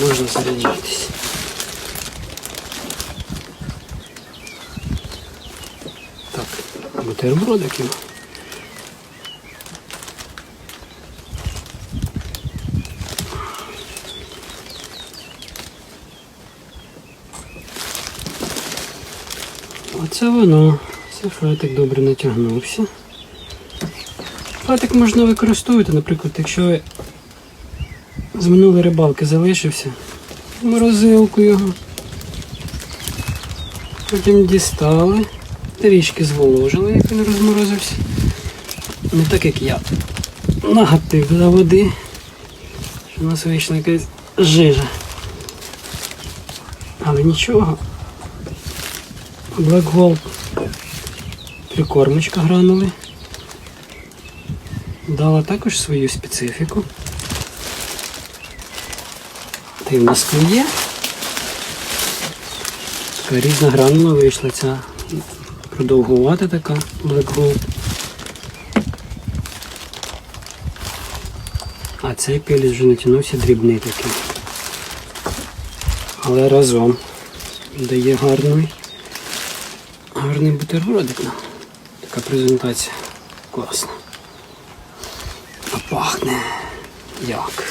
можна заряджатись. Так, бутербродиків. Оце воно. Це флетик добре натягнувся. Флетик можна використовувати, наприклад, якщо ви з минулої рибалки залишився, морозилку його. Потім дістали, трішки зволожили, як він розморозився. Не так як я. Нагатив до води, що у нас вийшла якась жижа. Але нічого. Black Gold прикормочка гранули. Дала також свою специфіку. Та й в нас є. Така різна гранула вийшла ця продовгувата така Black Gold. А цей пиліс вже натягнувся дрібний такий. Але разом дає гарний, гарний бутербродик нам. Така презентація класна. А пахне як.